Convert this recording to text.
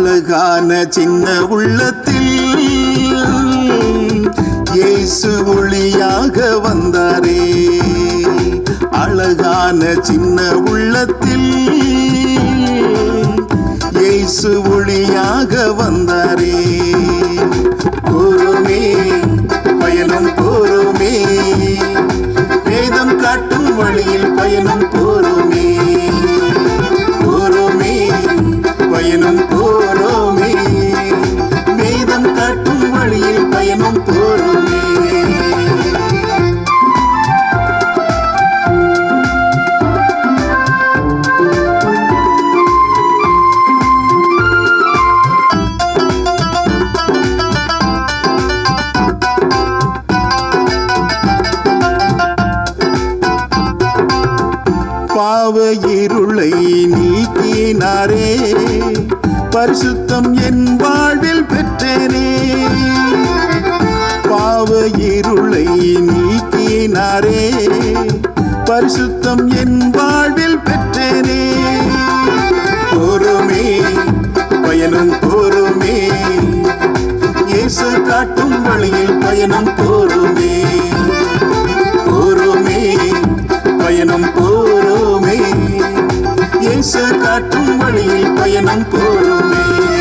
அழகான சின்ன உள்ளத்தில் இயேசு ஒளியாக வந்தாரே. அழகான சின்ன உள்ளத்தில் இயேசு ஒளியாக வந்தாரே. போருமே பயணம் போருமே. வேதம் காட்டும் வழியில் பயணம் போருமே வழியில் பயணம் பாவ இருளை நீக்கினாரே. பரிசுத்தம் என் வாழ்வில் இருளை நீக்கினாரே. பரிசுத்தம் என் வாழ்வில் பெற்றேனே. போருமே பயணம் போருமே. இயேசு காட்டும் வழியில் பயணம் போருமே. போருமே பயணம் போரோமே. இயேசு காட்டும் வழியில் பயணம் போரோமே.